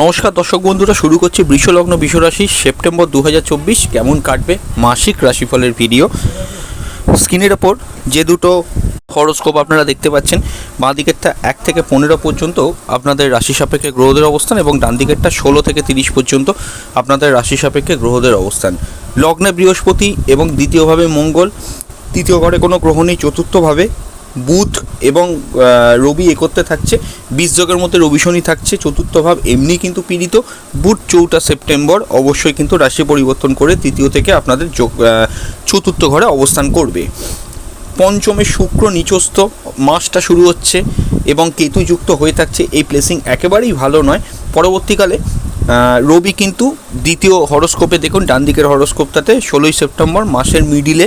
নমস্কার দর্শক বন্ধুরা, শুরু করছি বৃষলগ্ন বিশ্বরাশি, সেপ্টেম্বর দু হাজার চব্বিশ। কেমন কাটবে মাসিক রাশিফলের ভিডিও? স্ক্রিনের ওপর যে দুটো হরস্কোপ আপনারা দেখতে পাচ্ছেন, বাঁ দিকেরটা এক থেকে পনেরো পর্যন্ত আপনাদের রাশি সাপেক্ষে গ্রহদের অবস্থান এবং ডান দিকেরটা ষোলো থেকে তিরিশ পর্যন্ত আপনাদের রাশি সাপেক্ষে গ্রহদের অবস্থান। লগ্নে বৃহস্পতি এবং দ্বিতীয়ভাবে মঙ্গল, তৃতীয় ঘরে কোনো গ্রহ নেই, চতুর্থভাবে বুধ এবং রবি একত্রে থাকছে, বিশ যোগের মধ্যে রবি শনি থাকছে, চতুর্থ ভাব এমনি কিন্তু পীড়িত। বুধ চৌঠা সেপ্টেম্বর অবশ্যই কিন্তু রাশি পরিবর্তন করে তৃতীয় থেকে আপনাদের যোগ চতুর্থ ঘরে অবস্থান করবে। পঞ্চমে শুক্র নিচস্থ, মাসটা শুরু হচ্ছে এবং কেতু যুক্ত হয়ে থাকছে, এই প্লেসিং একেবারেই ভালো নয়। পরবর্তীকালে রবি কিন্তু দ্বিতীয় হরস্কোপে দেখুন ডান দিকের হরস্কোপটাতে ষোলোই সেপ্টেম্বর মাসের মিডিলে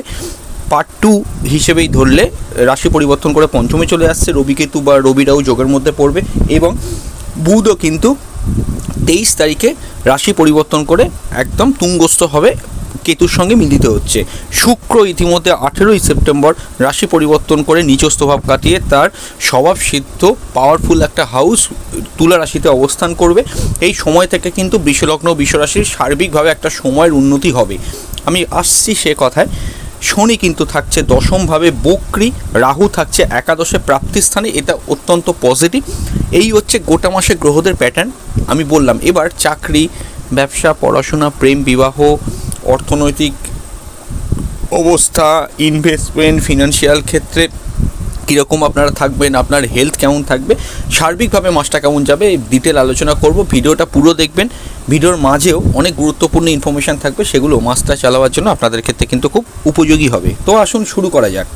পার্ট টু হিসেবেই ধরলে, রাশি পরিবর্তন করে পঞ্চমে চলে আসছে, রবি কেতু বা রবিরাও যোগের মধ্যে পড়বে এবং বুধও কিন্তু তেইশ তারিখে রাশি পরিবর্তন করে একদম তুঙ্গস্থ হবে, কেতুর সঙ্গে মিলিত হচ্ছে। শুক্র ইতিমধ্যে আঠেরোই সেপ্টেম্বর রাশি পরিবর্তন করে নিচস্থ ভাব কাটিয়ে তার স্বভাব সিদ্ধ পাওয়ারফুল একটা হাউস তুলা রাশিতে অবস্থান করবে। এই সময় থেকে কিন্তু বিশ্বলগ্ন বিশ্বরাশির সার্বিকভাবে একটা সময়ের উন্নতি হবে। আমি আসছি সে কথায়। শনি কিন্তু থাকছে দশমভাবে, বক্রি রাহু থাকছে একাদশে প্রাপ্তিস্থানে, এটা অত্যন্ত পজিটিভ এই হচ্ছে গোটা মাসে গ্রহদের প্যাটার্ন আমি বললাম, এবার চাকরি, ব্যবসা, পড়াশোনা, প্রেম, বিবাহ, অর্থনৈতিক অবস্থা ইনভেস্টমেন্ট ফিনান্সিয়াল ক্ষেত্রে কীরকম আপনারা থাকবেন, আপনার হেলথ কেমন থাকবে, সার্বিকভাবে মাসটা কেমন যাবে ডিটেল আলোচনা করব। ভিডিওটা পুরো দেখবেন। ভিডিওর মাঝেও অনেক গুরুত্বপূর্ণ ইনফরমেশান থাকবে, সেগুলো মাসটা চালাবার জন্য আপনাদের ক্ষেত্রে কিন্তু খুব উপযোগী হবে। তো আসুন শুরু করা যাক।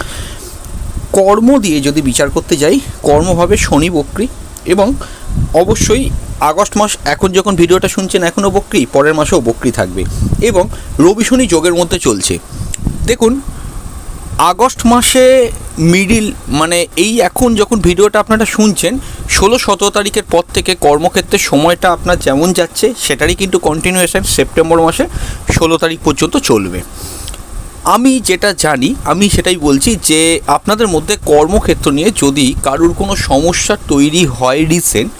কর্ম দিয়ে যদি বিচার করতে যাই কর্মভাবে শনি বক্রি এবং অবশ্যই আগস্ট মাস এখন যখন ভিডিওটা শুনছেন এখনও বক্রি, পরের মাসেও বক্রি থাকবে এবং রবি শনি যোগের মধ্যে চলছে। দেখুন আগস্ট মাসে মিডিল মানে এই এখন যখন ভিডিওটা আপনারা শুনছেন, ষোলো সতেরো তারিখের পর থেকে কর্মক্ষেত্রে সময়টা আপনার যেমন যাচ্ছে, সেটারই কিন্তু কন্টিনিউয়েশন সেপ্টেম্বর মাসে ষোলো তারিখ পর্যন্ত চলবে। আমি যেটা জানি, আমি সেটাই বলছি যে আপনাদের মধ্যে কর্মক্ষেত্র নিয়ে যদি কারুর কোনো সমস্যা তৈরি হয় রিসেন্ট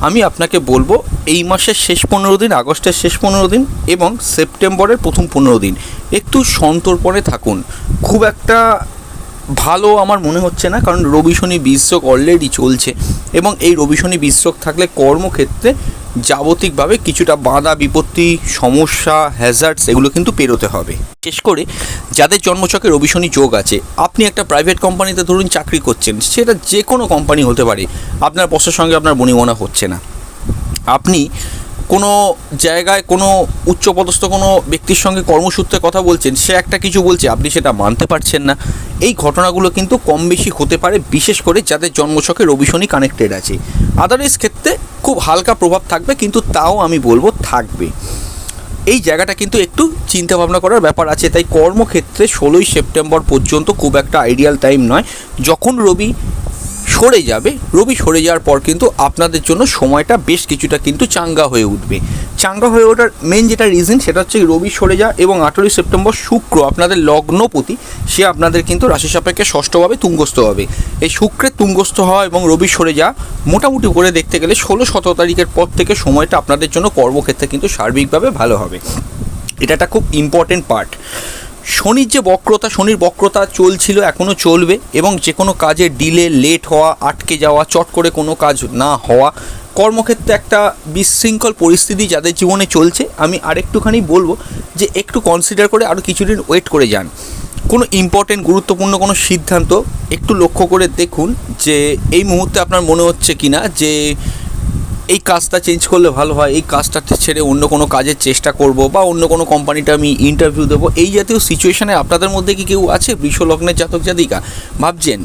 আমি আপনাকে বলব এই মাসের শেষ পনেরো দিন, আগস্টের শেষ পনেরো দিন এবং সেপ্টেম্বরের প্রথম পনেরো দিন। একটু সন্তর্পণে থাকুন। খুব একটা ভালো আমার মনে হচ্ছে না, কারণ রবি শনি বিশ্বক অলরেডি চলছে। এবং এই রবি শনি বিশ্বক থাকলে কর্মক্ষেত্রে যাবতিকভাবে কিছুটা বাধা, বিপত্তি, সমস্যা হ্যাজার্টস এগুলো কিন্তু পেরোতে হবে। শেষ করে যাদের জন্মচকে রবি শনি যোগ আছে, আপনি একটা প্রাইভেট কোম্পানিতে ধরুন চাকরি করছেন, সেটা যে কোনো কোম্পানি হতে পারে, আপনার বসের সঙ্গে আপনার বনিমনা হচ্ছে না। আপনি কোনো জায়গায় কোনো উচ্চপদস্থ কোনো ব্যক্তির সঙ্গে কর্মসূত্রে কথা বলছেন, সে একটা কিছু বলছে, আপনি সেটা মানতে পারছেন না। এই ঘটনাগুলো কিন্তু কম বেশি হতে পারে, বিশেষ করে যাদের জন্মছকে রবি শনি কানেক্টেড আছে। আদারওয়াইজ ক্ষেত্রে খুব হালকা প্রভাব থাকবে, কিন্তু তাও আমি বলব থাকবে। এই জায়গাটা কিন্তু একটু চিন্তা ভাবনা করার ব্যাপার আছে, তাই কর্মক্ষেত্রে ষোলোই সেপ্টেম্বর পর্যন্ত খুব একটা আইডিয়াল টাইম নয়। যখন রবি সরে যাবে। রবি সরে যাওয়ার পর কিন্তু আপনাদের জন্য সময়টা বেশ কিছুটা কিন্তু চাঙ্গা হয়ে উঠবে। চাঙ্গা হয়ে ওঠার মেন যেটা রিজন সেটা হচ্ছে রবি সরে যাওয়া এবং আঠেরোই সেপ্টেম্বর শুক্র আপনাদের লগ্নপতি, সে আপনাদের কিন্তু রাশি সাপেক্ষে ষষ্ঠভাবে তুঙ্গস্থ হবে। এই শুক্রের তুঙ্গস্থ হওয়া এবং রবি সরে যাওয়া মোটামুটি করে দেখতে গেলে ষোলো সতেরো তারিখের পর থেকে সময়টা আপনাদের জন্য কর্মক্ষেত্রে কিন্তু সার্বিকভাবে ভালো হবে। এটা একটা খুব ইম্পর্টেন্ট পার্ট শনির যে বক্রতা, শনির বক্রতা চলছিল এখনও চলবে এবং যে কোনো কাজে ডিলে লেট হওয়া, আটকে যাওয়া, চট করে কোনো কাজ না হওয়া কর্মক্ষেত্রে একটা বিশৃঙ্খল পরিস্থিতি যাদের জীবনে চলছে। আমি আরেকটুখানি বলব যে একটু কনসিডার করে আরও কিছুদিন ওয়েট করে যান। কোনো ইম্পর্টেন্ট গুরুত্বপূর্ণ কোনো সিদ্ধান্ত একটু লক্ষ্য করে দেখুন যে এই মুহূর্তে আপনার মনে হচ্ছে কি না যে এই কাজটা চেঞ্জ করলে ভালো হয়, এই কাজটা ছেড়ে অন্য কোনো কাজের চেষ্টা করব বা অন্য কোনো কোম্পানিটা আমি ইন্টারভিউ দেবো, এই জাতীয় সিচুয়েশানে আপনাদের মধ্যে কি কেউ আছে? বৃষলগ্নের জাতক জাতিকা? ভাবছেন,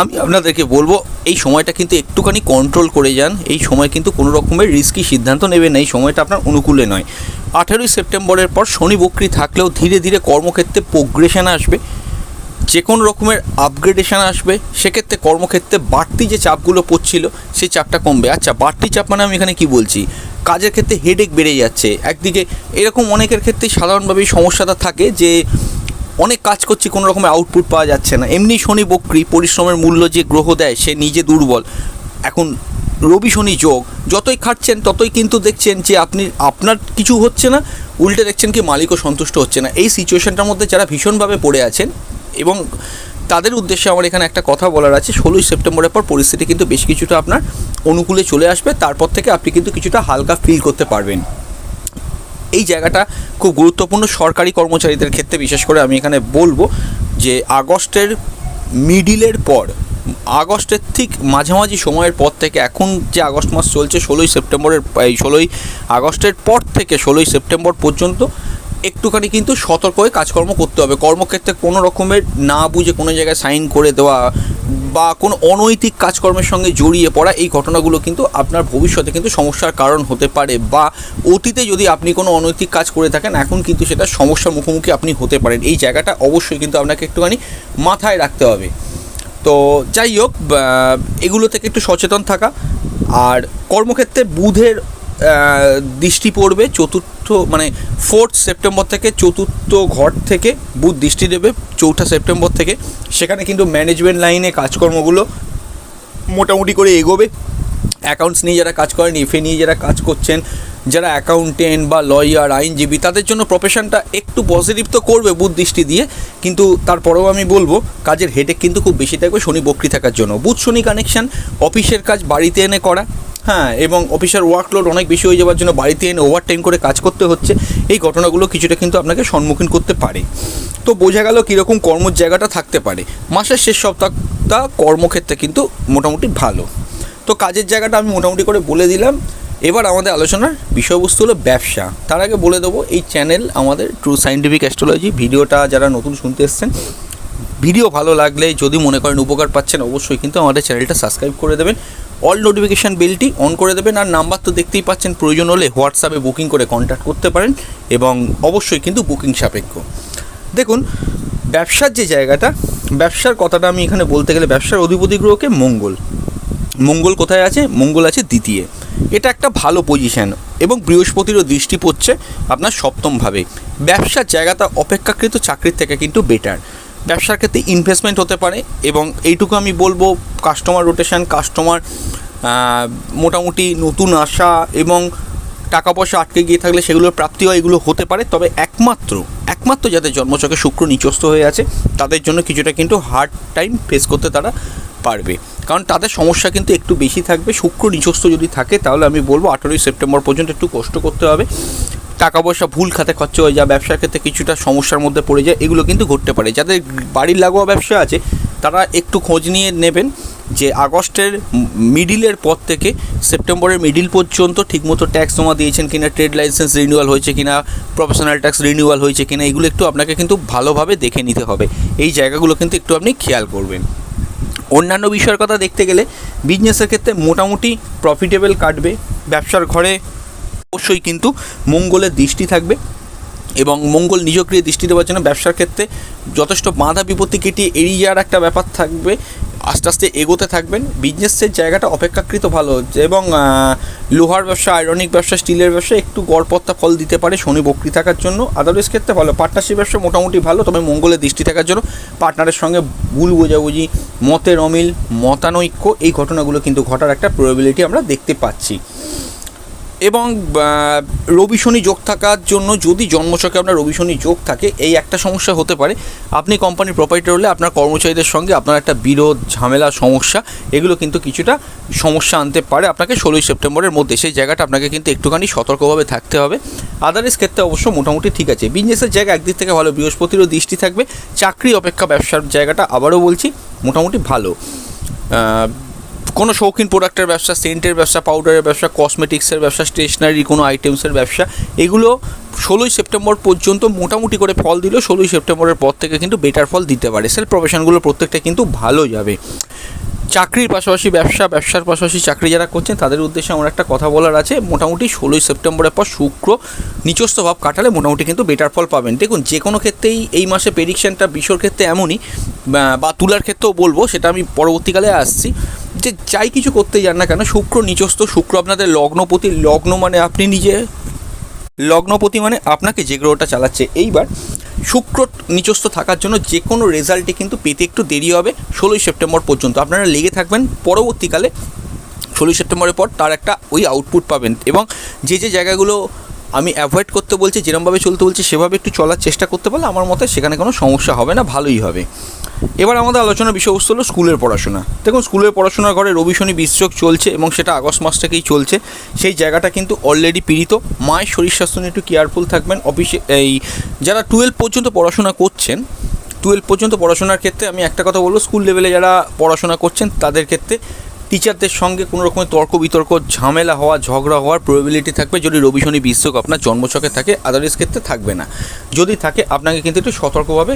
আমি আপনাদেরকে বলব, এই সময়টা কিন্তু একটুখানি কন্ট্রোল করে যান, এই সময় কিন্তু কোনো রকমের রিস্কি সিদ্ধান্ত নেবেন না, এই সময়টা আপনার অনুকূলে নয়। আঠেরোই সেপ্টেম্বরের পর শনি বক্রি থাকলেও ধীরে ধীরে কর্মক্ষেত্রে প্রোগ্রেশন আসবে। যে কোনো রকমের আপগ্রেডেশন আসবে, সেক্ষেত্রে কর্মক্ষেত্রে বাড়তি যে চাপগুলো পড়ছিল, সেই চাপটা কমবে। আচ্ছা বাড়তি চাপ মানে আমি এখানে কি বলছি? কাজের ক্ষেত্রে হেডেক বেড়ে যাচ্ছে। একদিকে এরকম অনেকের ক্ষেত্রেই সাধারণভাবে সমস্যাটা থাকে যে, অনেক কাজ করছি, কোনো রকমের আউটপুট পাওয়া যাচ্ছে না। এমনি শনি বক্রি, পরিশ্রমের মূল্য যে গ্রহ দেয়, সে নিজে দুর্বল। এখন রবি শনি যোগ, যতই খাটছেন, ততই কিন্তু দেখছেন যে আপনি, আপনার কিছু হচ্ছে না, উল্টে দেখছেন কি মালিকও সন্তুষ্ট হচ্ছে না। এই সিচুয়েশনটার মধ্যে যারা ভীষণভাবে পড়ে আছেন এবং তাদের উদ্দেশ্যে আমার এখানে একটা কথা বলার আছে, ষোলোই সেপ্টেম্বরের পর পরিস্থিতি কিন্তু বেশ কিছুটা আপনার অনুকূলে চলে আসবে, তারপর থেকে আপনি কিন্তু কিছুটা হালকা ফিল করতে পারবেন। এই জায়গাটা খুব গুরুত্বপূর্ণ, সরকারি কর্মচারীদের ক্ষেত্রে বিশেষ করে আমি এখানে বলব যে আগস্টের মিডিলের পর, আগস্টের ঠিক মাঝামাঝি সময়ের পর থেকে এখন যে আগস্ট মাস চলছে, ষোলোই সেপ্টেম্বরের, এই ষোলোই আগস্টের পর থেকে ষোলোই সেপ্টেম্বর পর্যন্ত একটুখানি কিন্তু সতর্ক হয়ে কাজকর্ম করতে হবে। কর্মক্ষেত্রে কোনো রকমের না বুঝে কোনো জায়গায় সাইন করে দেওয়া বা কোনো অনৈতিক কাজকর্মের সঙ্গে জড়িয়ে পড়া, এই ঘটনাগুলো কিন্তু আপনার ভবিষ্যতে কিন্তু সমস্যার কারণ হতে পারে বা অতীতে যদি আপনি কোনো অনৈতিক কাজ করে থাকেন, এখন কিন্তু সেটা সমস্যার মুখোমুখি আপনি হতে পারেন। এই জায়গাটা অবশ্যই কিন্তু আপনাকে একটুখানি মাথায় রাখতে হবে। তো যাই হোক এগুলো থেকে একটু সচেতন থাকা। আর কর্মক্ষেত্রে বুধের দৃষ্টি পড়বে, চতুর্থ মানে ফোর্থ সেপ্টেম্বর থেকে চতুর্থ ঘর থেকে বুধ দৃষ্টি দেবে চৌঠা সেপ্টেম্বর থেকে। সেখানে কিন্তু ম্যানেজমেন্ট লাইনে কাজকর্মগুলো মোটামুটি করে এগোবে। অ্যাকাউন্টস নিয়ে যারা কাজ করেন এফএ নিয়ে যারা কাজ করছেন, যারা অ্যাকাউন্টেন্ট বা লয়ার আইনজীবী, তাদের জন্য প্রফেশনটা একটু পজিটিভ তো করবে বুধ দৃষ্টি দিয়ে। কিন্তু তারপরেও আমি বলব, কাজের হেডেক কিন্তু খুব বেশি থাকবে শনি বক্রি থাকার জন্য। বুধ শনি কানেকশন অফিসের কাজ বাড়িতে এনে করা হ্যাঁ এবং অফিসের ওয়ার্কলোড অনেক বেশি হয়ে যাওয়ার জন্য বাড়িতে এনে ওভার টাইম করে কাজ করতে হচ্ছে। এই ঘটনাগুলো কিছুটা কিন্তু আপনাকে সম্মুখীন করতে পারে। তো বোঝা গেল কীরকম কর্মর জায়গাটা থাকতে পারে। মাসের শেষ সপ্তাহটা কর্মক্ষেত্রে কিন্তু মোটামুটি ভালো। তো কাজের জায়গাটা আমি মোটামুটি করে বলে দিলাম। এবার আমাদের আলোচনার বিষয়বস্তু হলো ব্যবসা। তার আগে বলে দেবো, এই চ্যানেল আমাদের ট্রু সাইন্টিফিক অ্যাস্ট্রোলজি ভিডিওটা যারা নতুন শুনতে এসছেন, ভিডিও ভালো লাগলে যদি মনে করেন উপকার পাচ্ছেন, অবশ্যই কিন্তু আমাদের চ্যানেলটা সাবস্ক্রাইব করে দেবেন। অল নোটিফিকেশান বেলটি অন করে দেবেন আর নাম্বার তো দেখতেই পাচ্ছেন, প্রয়োজন হলে হোয়াটসঅ্যাপে বুকিং করে কন্ট্যাক্ট করতে পারেন এবং অবশ্যই কিন্তু বুকিং সাপেক্ষ। দেখুন, ব্যবসার যে জায়গাটা, ব্যবসার কথাটা আমি এখানে বলতে গেলে ব্যবসার অধিপতি গ্রহকে মঙ্গল। মঙ্গল কোথায় আছে? মঙ্গল আছে দ্বিতীয়। এটা একটা ভালো পজিশান এবং বৃহস্পতিরও দৃষ্টি পড়ছে আপনার সপ্তমভাবে। ব্যবসার জায়গাটা অপেক্ষাকৃত চাকরির থেকে কিন্তু বেটার ব্যবসার ক্ষেত্রে ইনভেস্টমেন্ট হতে পারে এবং এইটুকু আমি বলব কাস্টমার রোটেশন কাস্টমার মোটামুটি নতুন আসা এবং টাকা পয়সা আটকে গিয়ে থাকলে সেগুলোর প্রাপ্তি হয়, এগুলো হতে পারে। তবে একমাত্র একমাত্র যাদের জন্মচকে শুক্র নিচস্ত হয়ে আছে, তাদের জন্য কিছুটা কিন্তু হার্ড টাইম ফেস করতে তারা পারবে। কারণ তাদের সমস্যা কিন্তু একটু বেশি থাকবে। শুক্র নিচস্ত যদি থাকে, তাহলে আমি বলব আঠেরোই সেপ্টেম্বর পর্যন্ত একটু কষ্ট করতে হবে। টাকা পয়সা ভুল খাতে খরচ হয়ে যায়, ব্যবসার ক্ষেত্রে কিছুটা সমস্যার মধ্যে পড়ে যায়, এগুলো কিন্তু ঘটতে পারে। যাদের বাড়ির লাগোয়া ব্যবসা আছে, তারা একটু খোঁজ নিয়ে নেবেন যে আগস্টের মিডিলের পর থেকে সেপ্টেম্বরের মিডিল পর্যন্ত ঠিকমতো ট্যাক্স জমা দিয়েছেন কিনা, ট্রেড লাইসেন্স রিনিউয়াল হয়েছে কিনা, প্রফেশনাল ট্যাক্স রিনিউয়াল হয়েছে কিনা, এগুলো একটু আপনাকে কিন্তু ভালোভাবে দেখে নিতে হবে। এই জায়গাগুলো কিন্তু একটু আপনি খেয়াল করবেন। অন্যান্য বিষয়ের কথা দেখতে গেলে বিজনেসের ক্ষেত্রে মোটামুটি প্রফিটেবল কাটবে, ব্যবসার ঘরে অবশ্যই কিন্তু মঙ্গলের দৃষ্টি থাকবে এবং মঙ্গল নিজক্রিয় দৃষ্টি দেওয়ার জন্য ব্যবসার ক্ষেত্রে যথেষ্ট বাধা বিপত্তি কেটিয়ে এড়িয়ে যাওয়ার একটা ব্যাপার থাকবে। আস্তে আস্তে এগোতে থাকবেন। বিজনেসের জায়গাটা অপেক্ষাকৃত ভালো হচ্ছে এবং লোহার ব্যবসা, আয়রনিক ব্যবসা, স্টিলের ব্যবসা একটু গড়পত্তা ফল দিতে পারে শনি বকরি থাকার জন্য। আদারওয়াইজ ক্ষেত্রে ভালো। পার্টনারশিপ ব্যবসা মোটামুটি ভালো, তবে মঙ্গলের দৃষ্টি থাকার জন্য পার্টনারের সঙ্গে ভুল বোঝাবুঝি, মতের অমিল, মতানৈক্য এই ঘটনাগুলো কিন্তু ঘটার একটা প্রবাবিলিটি আমরা দেখতে পাচ্ছি। এবং রবি শনি যোগ থাকার জন্য যদি জন্মছকে আপনার রবি শনি যোগ থাকে, এই একটা সমস্যা হতে পারে। আপনি কোম্পানির প্রপার্টার হলে আপনার কর্মচারীদের সঙ্গে আপনার একটা বিরোধ, ঝামেলা, সমস্যা, এগুলো কিন্তু কিছুটা সমস্যা আনতে পারে আপনাকে ষোলোই সেপ্টেম্বরের মধ্যে। সেই জায়গাটা আপনাকে কিন্তু একটুখানি সতর্কভাবে থাকতে হবে। আদার্স ক্ষেত্রে অবশ্য মোটামুটি ঠিক আছে। বিজনেসের জায়গা একদিক থেকে ভালো, বৃহস্পতিরও দৃষ্টি থাকবে। চাকরি অপেক্ষা ব্যবসার জায়গাটা আবারও বলছি, মোটামুটি ভালো। কোনো শৌখিন প্রোডাক্টের ব্যবসা, সেন্টের ব্যবসা, পাউডারের ব্যবসা, কসমেটিক্সের ব্যবসা, স্টেশনারি কোনো আইটেমসের ব্যবসা, এগুলো ষোলোই সেপ্টেম্বর পর্যন্ত মোটামুটি করে ফল দিলেও ষোলোই সেপ্টেম্বরের পর থেকে কিন্তু বেটার ফল দিতে পারে। সেল প্রফেশনগুলো প্রত্যেকটা কিন্তু ভালো যাবে। চাকরির পাশাপাশি ব্যবসা, ব্যবসার পাশাপাশি চাকরি যারা করছেন, তাদের উদ্দেশ্যে আমার একটা কথা বলার আছে। মোটামুটি ষোলোই সেপ্টেম্বরের পর শুক্র নিচস্থ ভাব কাটালে মোটামুটি কিন্তু বেটার ফল পাবেন। দেখুন, যে কোনো ক্ষেত্রেই এই মাসে প্রেডিকশানটা বিশ্বর ক্ষেত্রে এমনই বা- তুলার ক্ষেত্রেও বলব, সেটা আমি পরবর্তীকালে আসছি। যে যাই কিছু করতে যান না কেন, শুক্র নিচস্থ, শুক্র আপনাদের লগ্নপতি, লগ্ন মানে আপনি নিজে লগ্নপতি মানে আপনাকে যে গ্রহটা চালাচ্ছে। এইবার শুক্র নিচস্থ থাকার জন্য যে কোনো রেজাল্টে কিন্তু পেতে একটু দেরি হবে ষোলোই সেপ্টেম্বর পর্যন্ত। আপনারা লেগে থাকবেন, পরবর্তীকালে ষোলোই সেপ্টেম্বরের পর তার একটা ওই আউটপুট পাবেন। এবং যে যে জায়গাগুলো আমি অ্যাভয়েড করতে বলছি, যেরমভাবে চলতে বলছি, সেভাবে একটু চলার চেষ্টা করতে পারলে আমার মতে সেখানে কোনো সমস্যা হবে না, ভালোই হবে। এবার আমাদের আলোচনার বিষয়বস্তু হলো স্কুলের পড়াশোনা। দেখুন, স্কুলের পড়াশোনার ঘরে রবি শনি বিশ্বক চলছে এবং সেটা আগস্ট মাস থেকেই চলছে। সেই জায়গাটা কিন্তু অলরেডি পীড়িত। মায়ের শরীর স্বাস্থ্য নিয়ে একটু কেয়ারফুল থাকবেন। অফিসে, এই, যারা টুয়েলভ পর্যন্ত পড়াশোনা করছেন টুয়েলভ পর্যন্ত পড়াশোনার ক্ষেত্রে আমি একটা কথা বলব স্কুল লেভেলে যারা পড়াশোনা করছেন, তাদের ক্ষেত্রে টিচারদের সঙ্গে কোনো রকমের তর্ক বিতর্ক, ঝামেলা হওয়া, ঝগড়া হওয়ার প্রবাবিলিটি থাকবে যদি রবি শনি বিশ্বক আপনার জন্মছকে থাকে আদার্স ক্ষেত্রে থাকবে না। যদি থাকে, আপনাকে কিন্তু একটু সতর্কভাবে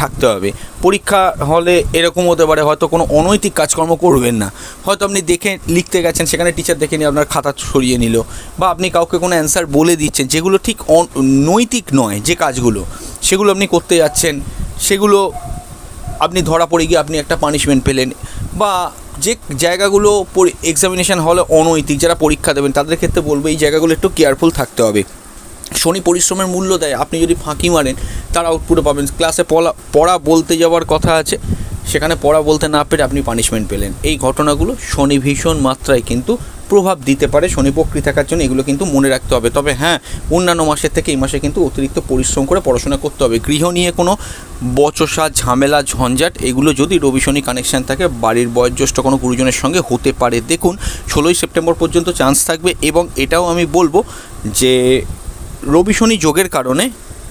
থাকতে হবে। পরীক্ষা হলে এরকম হতে পারে, হয়তো কোনো অনৈতিক কাজকর্ম করবেন না। হয়তো আপনি দেখে, লিখতে গেছেন, সেখানে টিচার দেখে নিয়ে আপনার খাতা সরিয়ে নিল। বা আপনি কাউকে কোনো অ্যান্সার বলে দিচ্ছেন, যেগুলো ঠিক নৈতিক নয় যে কাজগুলো, সেগুলো আপনি করতে যাচ্ছেন, সেগুলো আপনি ধরা পড়ে গিয়ে আপনি একটা পানিশমেন্ট পেলেন। বা যে জায়গাগুলো এক্সামিনেশান হলে অনৈতিক যারা পরীক্ষা দেবেন, তাদের ক্ষেত্রে বলব এই জায়গাগুলো একটু কেয়ারফুল থাকতে হবে। শনি পরিশ্রমের মূল্য দেয়, আপনি যদি ফাঁকি মারেন, তার আউটপুটও পাবেন। ক্লাসে পড়া পড়া বলতে যাওয়ার কথা আছে, সেখানে পড়া বলতে না পেরে আপনি পানিশমেন্ট পেলেন। এই ঘটনাগুলো শনি ভীষণ মাত্রায় কিন্তু প্রভাব দিতে পারে, শনি বক্রি থাকার জন্য এগুলো কিন্তু মনে রাখতে হবে। তবে হ্যাঁ অন্যান্য মাসের থেকে এই মাসে কিন্তু অতিরিক্ত পরিশ্রম করে পড়াশোনা করতে হবে। গৃহ নিয়ে কোনো বচসা, ঝামেলা, ঝঞ্ঝাট, এগুলো যদি রবি শনি কানেকশান থাকে, বাড়ির বয়োজ্যেষ্ঠ কোনো গুরুজনের সঙ্গে হতে পারে। দেখুন, ষোলোই সেপ্টেম্বর পর্যন্ত চান্স থাকবে এবং এটাও আমি বলব যে, রবি শনি যোগের কারণে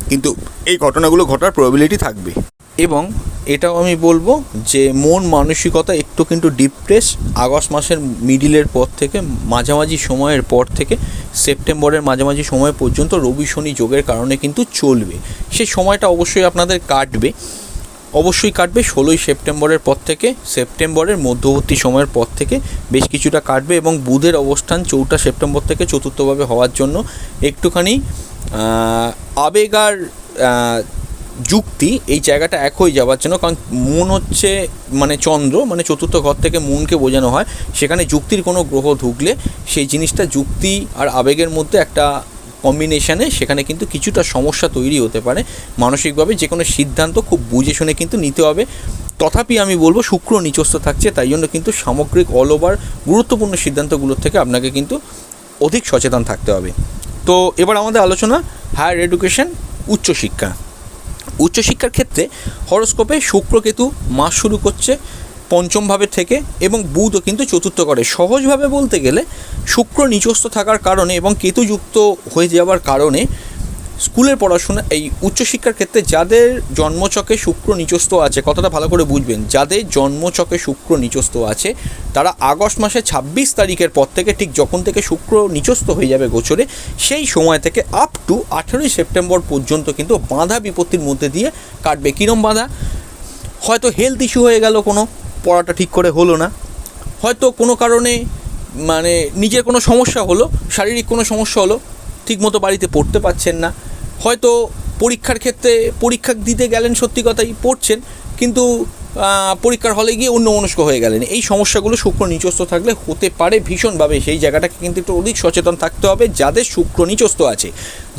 কিন্তু এই ঘটনাগুলো ঘটার প্রবাবিলিটি থাকবে। এবং এটাও আমি বলব যে মন মানসিকতা একটু কিন্তু ডিপ্রেস আগস্ট মাসের মিডিলের পর থেকে, মাঝামাঝি সময়ের পর থেকে, সেপ্টেম্বরের মাঝামাঝি সময় পর্যন্ত রবি শনি যোগের কারণে কিন্তু চলবে। সেই সময়টা অবশ্যই আপনাদের কাটবে। অবশ্যই কাটবে, ষোলোই সেপ্টেম্বরের পর থেকে, সেপ্টেম্বরের মধ্যবর্তী সময়ের পর থেকে বেশ কিছুটা কাটবে এবং বুধের অবস্থান চৌঠা সেপ্টেম্বর থেকে চতুর্থভাবে হওয়ার জন্য একটুখানি আবেগ আর যুক্তি এই জায়গাটা এক হয়ে যাওয়ার জন্য, কারণ মন হচ্ছে মানে চন্দ্র মানে চতুর্থ ঘর থেকে মনকে বোঝানো হয়। সেখানে যুক্তির কোনো গ্রহ ঢুকলে সেই জিনিসটা যুক্তি আর আবেগের মধ্যে একটা কম্বিনেশানে সেখানে কিন্তু কিছুটা সমস্যা তৈরি হতে পারে। মানসিকভাবে যে কোনো সিদ্ধান্ত খুব বুঝে শুনে কিন্তু নিতে হবে। তথাপি আমি বলব, শুক্র নিচস্থ থাকছে, তাই জন্য কিন্তু সামগ্রিক অল ওভার গুরুত্বপূর্ণ সিদ্ধান্তগুলোর থেকে আপনাকে কিন্তু অধিক সচেতন থাকতে হবে। তো এবার আমাদের আলোচনা হায়ার এডুকেশন উচ্চশিক্ষা উচ্চশিক্ষার ক্ষেত্রে হরস্কোপে শুক্রকেতু মাস শুরু করছে পঞ্চমভাবে থেকে এবং বুধও কিন্তু চতুর্থ করে। সহজভাবে বলতে গেলে শুক্র নিচস্থ থাকার কারণে এবং কেতুযুক্ত হয়ে যাওয়ার কারণে স্কুলের পড়াশোনা, এই উচ্চশিক্ষার ক্ষেত্রে যাদের জন্মচকে শুক্র নিচস্থ আছে, কথাটা ভালো করে বুঝবেন, যাদের জন্মচকে শুক্র নিচস্থ আছে, তারা আগস্ট মাসে ছাব্বিশ তারিখের পর থেকে ঠিক যখন থেকে শুক্র নিচস্থ হয়ে যাবে গোচরে, সেই সময় থেকে আপ টু আঠেরোই সেপ্টেম্বর পর্যন্ত কিন্তু বাঁধা বিপত্তির মধ্যে দিয়ে কাটবে। কীরম বাঁধা? হয়তো হেলথ ইস্যু হয়ে গেল কোনো, পড়াটা ঠিক করে হলো না। হয়তো কোনো কারণে মানে নিজের কোনো সমস্যা হলো, শারীরিক কোনো সমস্যা হলো ঠিকমতো বাড়িতে পড়তে পারছেন না। হয়তো পরীক্ষার ক্ষেত্রে পরীক্ষা দিতে গেলেন সত্যি কথাই, পড়ছেন, কিন্তু পরীক্ষার হলে গিয়ে অন্য মনস্ক হয়ে গেলেন। এই সমস্যাগুলো শুক্র নিচস্থ থাকলে হতে পারে ভীষণভাবে। সেই জায়গাটাকে কিন্তু একটু অধিক সচেতন থাকতে হবে, যাদের শুক্র নিচস্থ আছে।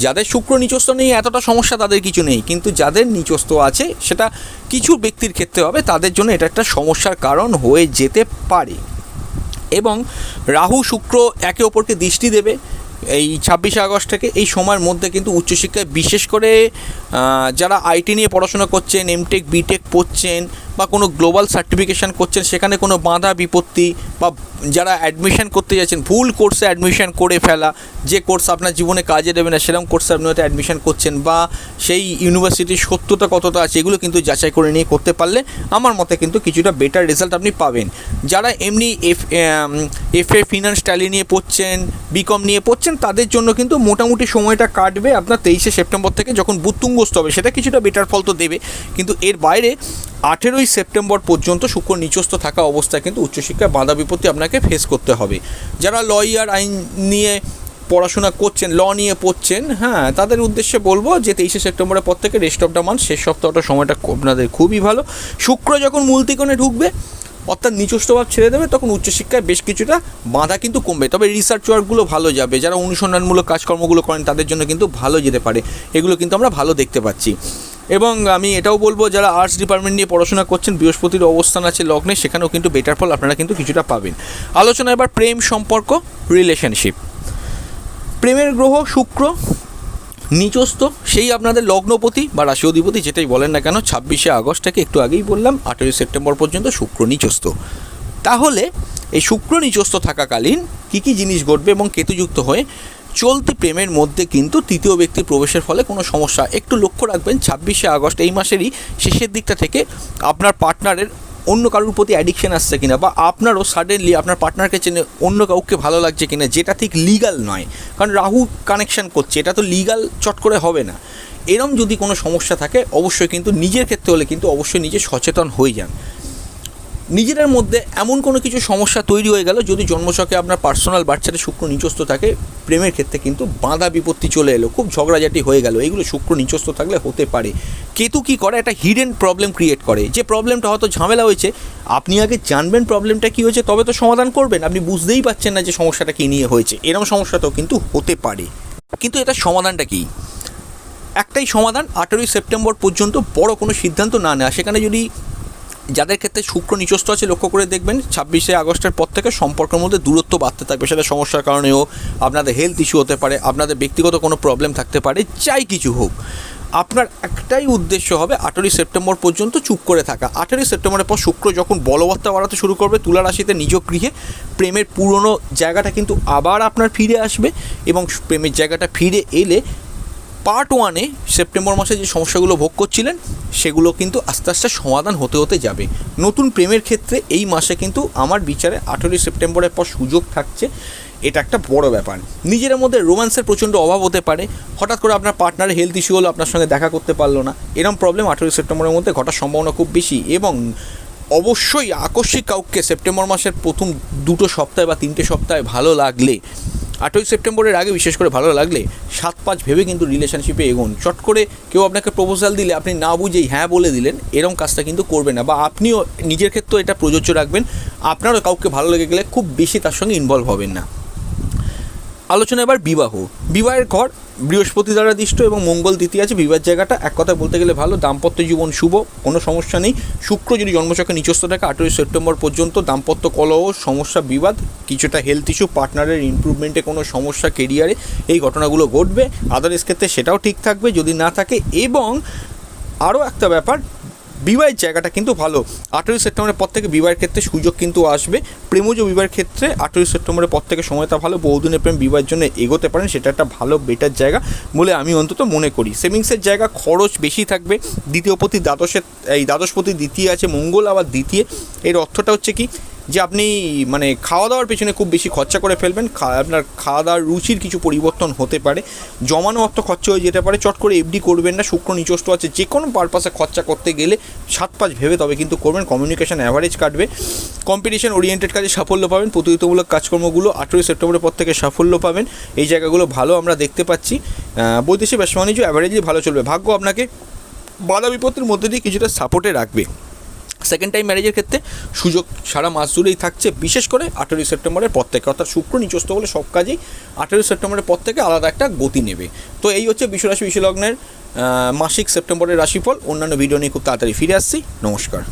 যাদের শুক্র নিচস্থ নেই, এতটা সমস্যা তাদের কিছু নেই, কিন্তু যাদের নিচস্থ আছে, সেটা কিছু ব্যক্তির ক্ষেত্রে হবে, তাদের জন্য এটা একটা সমস্যার কারণ হয়ে যেতে পারে। এবং রাহু, শুক্র একে অপরকে দৃষ্টি দেবে এই ছাব্বিশে আগস্ট থেকে এই সময়ের মধ্যে কিন্তু উচ্চশিক্ষায় বিশেষ করে যারা আইটি নিয়ে পড়াশোনা করছেন এমটেক বিটেক পড়ছেন বা কোনো গ্লোবাল সার্টিফিকেশান করছেন, সেখানে কোনো বাধা বিপত্তি বা যারা অ্যাডমিশন করতে যাচ্ছেন, ভুল কোর্সে অ্যাডমিশন করে ফেলা, যে কোর্স আপনার জীবনে কাজে দেবে না, সেরকম কোর্সে আপনি হয়তো অ্যাডমিশন করছেন বা সেই ইউনিভার্সিটির সত্যতা কতটা আছে, এগুলো কিন্তু যাচাই করে নিয়ে করতে পারলে আমার মতে কিন্তু কিছুটা বেটার রেজাল্ট আপনি পাবেন। যারা এমনি F F A finance Tally নিয়ে পড়ছেন বিকম নিয়ে পড়ছেন, তাদের জন্য কিন্তু মোটামুটি সময়টা কাটবে আপনার তেইশে সেপ্টেম্বর থেকে যখন বুত্তুঙ্গস্ত হবে, সেটা কিছুটা বেটার ফল তো দেবে। কিন্তু এর বাইরে আঠেরোই সেপ্টেম্বর পর্যন্ত শুক্র নিচস্থ থাকা অবস্থায় কিন্তু উচ্চশিক্ষায় বাধা বিপত্তি আপনাকে ফেস করতে হবে। যারা লয়ার আইন নিয়ে পড়াশোনা করছেন ল নিয়ে পড়ছেন হ্যাঁ তাদের উদ্দেশ্যে বলব যে তেইশে সেপ্টেম্বরের পর থেকে রেস্ট অফ দ্য মান্থ শেষ সপ্তাহটা সময়টা আপনাদের খুবই ভালো। শুক্র যখন মূল ত্রিকোণে ঢুকবে, অর্থাৎ নিচস্থ ভাব ছেড়ে দেবে, তখন উচ্চশিক্ষায় বেশ কিছুটা বাধা কিন্তু কমবে। তবে রিসার্চ ওয়ার্কগুলো ভালো যাবে। যারা অনুসন্ধানমূলক কাজকর্মগুলো করেন, তাদের জন্য কিন্তু ভালো যেতে পারে। এগুলো কিন্তু আমরা ভালো দেখতে পাচ্ছি। এবং আমি এটাও বলব, যারা আর্টস ডিপার্টমেন্ট নিয়ে পড়াশোনা করছেন, বৃহস্পতির অবস্থান আছে লগ্নে, সেখানেও কিন্তু বেটার ফল আপনারা কিন্তু কিছুটা পাবেন। আলোচনা এবার প্রেম সম্পর্ক রিলেশনশিপ প্রেমের গ্রহ শুক্র, নিচস্থ, সেই আপনাদের লগ্নপতি বা রাশি অধিপতি যেটাই বলেন না কেন, ছাব্বিশে আগস্ট থেকে একটু আগেই বললাম, আঠেরোই সেপ্টেম্বর পর্যন্ত শুক্র নিচস্থ। তাহলে এই শুক্র নিচস্থ থাকাকালীন কী কী জিনিস ঘটবে এবং কেতুযুক্ত হয়ে চলতি প্রেমের মধ্যে কিন্তু তৃতীয় ব্যক্তির প্রবেশের ফলে কোনো সমস্যা। একটু লক্ষ্য রাখবেন, ছাব্বিশে আগস্ট এই মাসেরই শেষের দিকটা থেকে আপনার পার্টনারের অন্য কারোর প্রতি অ্যাডিকশন আসছে কিনা বা আপনারও সাডেনলি আপনার পার্টনারকে চেনে অন্য কাউকে ভালো লাগছে কিনা, যেটা ঠিক লিগাল নয়। কারণ রাহু কানেকশন করছে, এটা তো লিগাল চট করে হবে না। এরম যদি কোনো সমস্যা থাকে, অবশ্যই কিন্তু নিজের ক্ষেত্রে হলে কিন্তু অবশ্যই নিজে সচেতন হয়ে যান। নিজেদের মধ্যে এমন কোনো কিছু সমস্যা তৈরি হয়ে গেল যদি জন্মছকে আপনার পার্সোনাল বাচ্চাটা শুক্র নিচস্থ থাকে, প্রেমের ক্ষেত্রে কিন্তু বাঁধা বিপত্তি চলে এলো, খুব ঝগড়াঝাটি হয়ে গেল। এগুলো শুক্র নিচস্থ থাকলে হতে পারে। কেতু কী করে? একটা হিডেন প্রবলেম ক্রিয়েট করে। যে প্রবলেমটা হয়তো ঝামেলা হয়েছে, আপনি আগে জানবেন প্রবলেমটা কী হয়েছে, তবে তো সমাধান করবেন। আপনি বুঝতেই পারছেন না যে সমস্যাটা কী নিয়ে হয়েছে। এরকম সমস্যাটাও কিন্তু হতে পারে। কিন্তু এটা সমাধানটা কী? একটাই সমাধান, আঠেরোই সেপ্টেম্বর পর্যন্ত বড় কোনো সিদ্ধান্ত না নেওয়া। সেখানে যদি যাদের ক্ষেত্রে শুক্র নিচস্থ আছে, লক্ষ্য করে দেখবেন ছাব্বিশে আগস্টের পর থেকে সম্পর্কের মধ্যে দূরত্ব বাড়তে থাকবে। সেটা সমস্যার কারণেও আপনাদের হেলথ ইস্যু হতে পারে, আপনাদের ব্যক্তিগত কোনো প্রবলেম থাকতে পারে, যাই কিছু হোক। আপনার একটাই উদ্দেশ্য হবে আঠেরোই সেপ্টেম্বর পর্যন্ত চুপ করে থাকা। আঠেরোই সেপ্টেম্বরের পর শুক্র যখন বলবত্তা বাড়াতে শুরু করবে, তুলা রাশিতে নিজ গৃহে, প্রেমের পুরনো জায়গাটা কিন্তু আবার আপনার ফিরে আসবে এবং প্রেমের জায়গাটা ফিরে এলে পার্ট ওয়ানে সেপ্টেম্বর মাসে যে সমস্যাগুলো ভোগ করছিলেন, সেগুলো কিন্তু আস্তে আস্তে সমাধান হতে হতে যাবে। নতুন প্রেমের ক্ষেত্রে এই মাসে কিন্তু আমার বিচারে আঠেরোই সেপ্টেম্বরের পর সুযোগ থাকছে। এটা একটা বড় ব্যাপার। নিজের মধ্যে রোম্যান্সের প্রচণ্ড অভাব হতে পারে। হঠাৎ করে আপনার পার্টনারের হেলথ ইস্যু হলো, আপনার সঙ্গে দেখা করতে পারল না। এরকম প্রবলেম আঠেরোই সেপ্টেম্বরের মধ্যে ঘটার সম্ভাবনা খুব বেশি। এবং অবশ্যই আকস্মিক কাউকে সেপ্টেম্বর মাসের প্রথম দুটো সপ্তাহে বা তিনটে সপ্তাহে ভালো লাগলে আঠেরোই সেপ্টেম্বরের আগে, বিশেষ করে ভালো লাগলে, সাত পাঁচ ভেবে কিন্তু রিলেশনশিপে এগোন। চট করে কেউ আপনাকে প্রপোজাল দিলে, আপনি না বুঝেই হ্যাঁ বলে দিলেন, এরম কাজটা কিন্তু করবেন না। বা আপনিও নিজের ক্ষেত্রেও এটা প্রযোজ্য রাখবেন, আপনারও কাউকে ভালো লেগে গেলে খুব বেশি তার সঙ্গে ইনভলভ হবেন না। আলোচনা এবার বিবাহ। বিবাহের ঘর বৃহস্পতি দ্বারা দৃষ্ট এবং মঙ্গল দ্বিতীয় আছে বিবাদ জায়গাটা এক কথা বলতে গেলে ভালো। দাম্পত্য জীবন শুভ, কোনো সমস্যা নেই। শুক্র যদি জন্মচক্রে নিচস্থ থাকে, আঠেরোই সেপ্টেম্বর পর্যন্ত দাম্পত্য কলহ, সমস্যা, বিবাদ, কিছুটা হেলথ ইস্যু পার্টনারের ইম্প্রুভমেন্টে কোনো সমস্যা কেরিয়ারে এই ঘটনাগুলো ঘটবে। আদার্স ক্ষেত্রে সেটাও ঠিক থাকবে যদি না থাকে। এবং আরও একটা ব্যাপার বিবাহের জায়গাটা কিন্তু ভালো। আঠেরোই সেপ্টেম্বরের পর থেকে বিবাহের ক্ষেত্রে সুযোগ কিন্তু আসবে। প্রেমজ বিবাহের ক্ষেত্রে আঠেরোই সেপ্টেম্বরের পর থেকে সময়টা ভালো। বহুদিনের প্রেম বিবাহের জন্য এগোতে পারেন, সেটা একটা ভালো বেটার জায়গা বলে আমি অন্তত মনে করি। সেভিংসের জায়গা খরচ বেশি থাকবে। দ্বিতীয়পতি দ্বাদশের, এই দ্বাদশপতি দ্বিতীয় আছে, মঙ্গল আবার দ্বিতীয়। এর অর্থটা হচ্ছে কি? যে আপনি মানে খাওয়া দাওয়ার পেছনে খুব বেশি খরচা করে ফেলবেন আপনার খাওয়া দাওয়ার রুচির কিছু পরিবর্তন হতে পারে। জমানো অর্থ খরচা হয়ে যেতে পারে, চট করে এফডি করবেন না, শুক্র নিচস্ত আছে যে কোনো পারপাসে খরচা করতে গেলে সাত পাঁচ ভেবে তবে কিন্তু করবেন কমিউনিকেশন অ্যাভারেজ কাটবে। কম্পিটিশন ওরিয়েন্টেড কাজে সাফল্য পাবেন, প্রতিযোগিতামূলক কাজকর্মগুলো আঠেরোই সেপ্টেম্বরের পর থেকে সাফল্য পাবেন। এই জায়গাগুলো ভালো আমরা দেখতে পাচ্ছি। বৈদেশিক ব্যবসা বাণিজ্য অ্যাভারেজলি ভালো চলবে। ভাগ্য আপনাকে বাধা বিপত্তির মধ্যে দিয়ে কিছুটা সাপোর্টে রাখবে। সেকেন্ড টাইম ম্যারেজের ক্ষেত্রে সুযোগ সারা মাস জুড়েই থাকছে, বিশেষ করে আঠেরোই সেপ্টেম্বরের পর থেকে। অর্থাৎ শুক্র নিচস্ত হলে সব কাজেই আঠেরোই সেপ্টেম্বরের পর থেকে আলাদা একটা গতি নেবে। তো এই হচ্ছে বিশ্বরাশি বিশ্বলগ্নের মাসিক সেপ্টেম্বরের রাশিফল। অন্যান্য ভিডিও নিয়ে খুব তাড়াতাড়ি ফিরে আসছি। নমস্কার।